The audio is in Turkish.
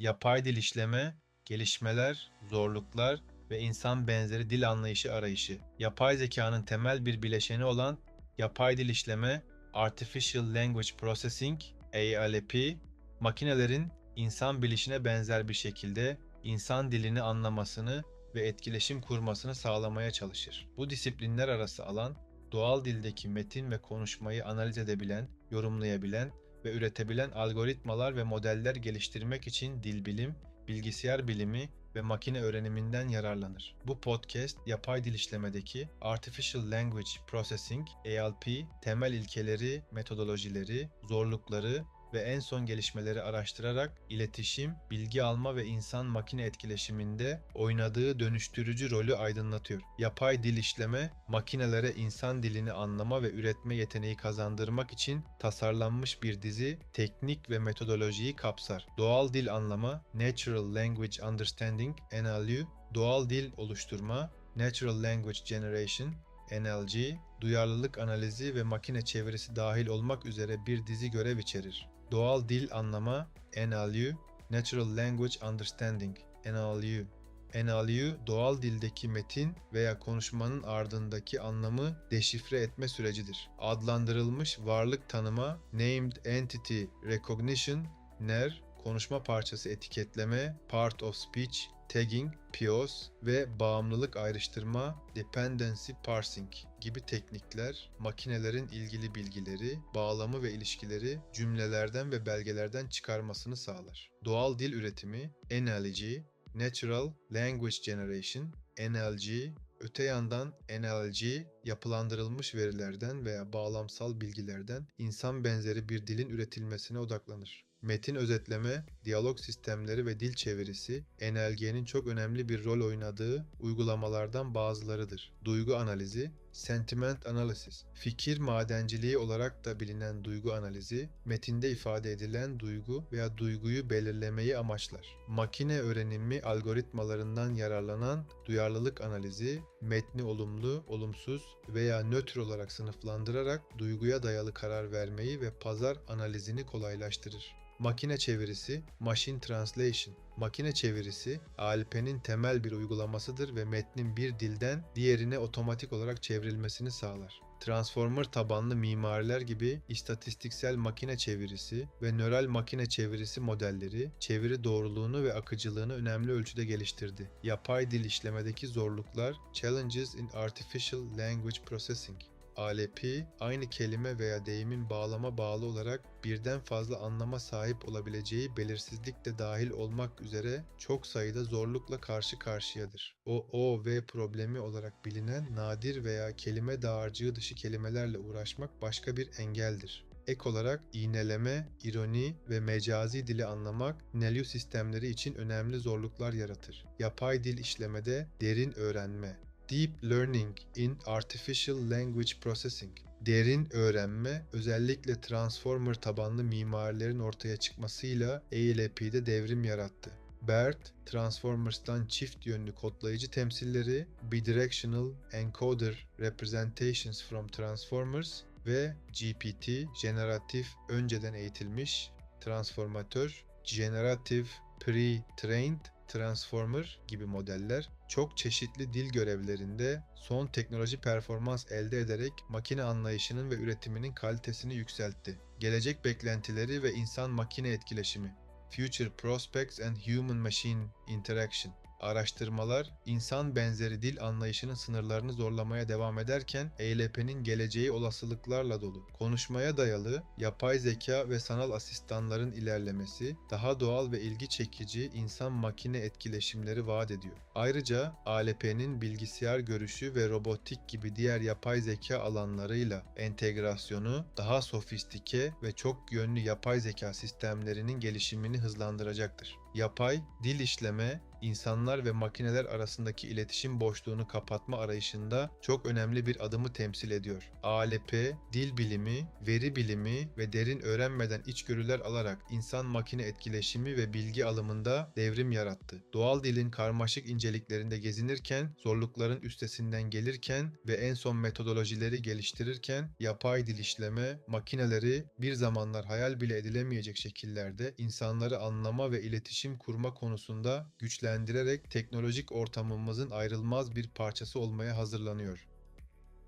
Yapay dil işleme, gelişmeler, zorluklar ve insan benzeri dil anlayışı arayışı. Yapay zekanın temel bir bileşeni olan yapay dil işleme, Artificial Language Processing, ALP, makinelerin insan bilişine benzer bir şekilde insan dilini anlamasını ve etkileşim kurmasını sağlamaya çalışır. Bu disiplinler arası alan, doğal dildeki metin ve konuşmayı analiz edebilen, yorumlayabilen ve üretebilen algoritmalar ve modeller geliştirmek için dil bilim, bilgisayar bilimi ve makine öğreniminden yararlanır. Bu podcast yapay dil işlemedeki Artificial Language Processing ALP temel ilkeleri, metodolojileri, zorlukları ve en son gelişmeleri araştırarak iletişim, bilgi alma ve insan makine etkileşiminde oynadığı dönüştürücü rolü aydınlatıyor. Yapay dil işleme, makinelere insan dilini anlama ve üretme yeteneği kazandırmak için tasarlanmış bir dizi teknik ve metodolojiyi kapsar. Doğal dil anlama, Natural Language Understanding, NLU, doğal dil oluşturma, Natural Language Generation, NLG, duyarlılık analizi ve makine çevirisi dahil olmak üzere bir dizi görev içerir. Doğal dil anlama NLU, Natural Language Understanding NLU. NLU, doğal dildeki metin veya konuşmanın ardındaki anlamı deşifre etme sürecidir. Adlandırılmış varlık tanıma Named Entity Recognition NER, konuşma parçası etiketleme, Part of Speech, tagging, POS ve bağımlılık ayrıştırma, dependency parsing gibi teknikler makinelerin ilgili bilgileri, bağlamı ve ilişkileri cümlelerden ve belgelerden çıkarmasını sağlar. Doğal dil üretimi, NLG, Natural Language Generation, NLG, öte yandan NLG yapılandırılmış verilerden veya bağlamsal bilgilerden insan benzeri bir dilin üretilmesine odaklanır. Metin özetleme, diyalog sistemleri ve dil çevirisi NLG'nin çok önemli bir rol oynadığı uygulamalardan bazılarıdır. Duygu analizi, sentiment analysis, fikir madenciliği olarak da bilinen duygu analizi, metinde ifade edilen duygu veya duyguyu belirlemeyi amaçlar. Makine öğrenimi algoritmalarından yararlanan duyarlılık analizi, metni olumlu, olumsuz veya nötr olarak sınıflandırarak duyguya dayalı karar vermeyi ve pazar analizini kolaylaştırır. Makine çevirisi, Machine Translation. Makine çevirisi, ALP'nin temel bir uygulamasıdır ve metnin bir dilden diğerine otomatik olarak çevrilmesini sağlar. Transformer tabanlı mimariler gibi istatistiksel makine çevirisi ve nöral makine çevirisi modelleri çeviri doğruluğunu ve akıcılığını önemli ölçüde geliştirdi. Yapay dil işlemedeki zorluklar Challenges in Artificial Language Processing ALP aynı kelime veya deyimin bağlama bağlı olarak birden fazla anlama sahip olabileceği belirsizlik de dahil olmak üzere çok sayıda zorlukla karşı karşıyadır. O O ve problemi olarak bilinen nadir veya kelime dağarcığı dışı kelimelerle uğraşmak başka bir engeldir. Ek olarak iğneleme, ironi ve mecazi dili anlamak NLU sistemleri için önemli zorluklar yaratır. Yapay dil işlemede derin öğrenme, Deep Learning in Artificial Language Processing. Derin öğrenme özellikle transformer tabanlı mimarilerin ortaya çıkmasıyla ALP'de devrim yarattı. BERT, Transformers'tan çift yönlü kodlayıcı temsilleri, Bidirectional Encoder Representations from Transformers ve GPT, jeneratif önceden eğitilmiş transformatör, Generative Pre-trained Transformer gibi modeller çok çeşitli dil görevlerinde son teknoloji performans elde ederek makine anlayışının ve üretiminin kalitesini yükseltti. Gelecek beklentileri ve insan makine etkileşimi. Future Prospects and Human Machine Interaction Araştırmalar, insan benzeri dil anlayışının sınırlarını zorlamaya devam ederken ELP'nin geleceği olasılıklarla dolu. Konuşmaya dayalı, yapay zeka ve sanal asistanların ilerlemesi, daha doğal ve ilgi çekici insan-makine etkileşimleri vaat ediyor. Ayrıca ALP'nin bilgisayar görüşü ve robotik gibi diğer yapay zeka alanlarıyla entegrasyonu daha sofistike ve çok yönlü yapay zeka sistemlerinin gelişimini hızlandıracaktır. Yapay, dil işleme, insanlar ve makineler arasındaki iletişim boşluğunu kapatma arayışında çok önemli bir adımı temsil ediyor. ALP, dil bilimi, veri bilimi ve derin öğrenmeden içgörüler alarak insan-makine etkileşimi ve bilgi alımında devrim yarattı. Doğal dilin karmaşık inceliklerinde gezinirken, zorlukların üstesinden gelirken ve en son metodolojileri geliştirirken yapay dil işleme, makineleri bir zamanlar hayal bile edilemeyecek şekillerde insanları anlama ve iletişim kurma konusunda güçlendirerek teknolojik ortamımızın ayrılmaz bir parçası olmaya hazırlanıyor.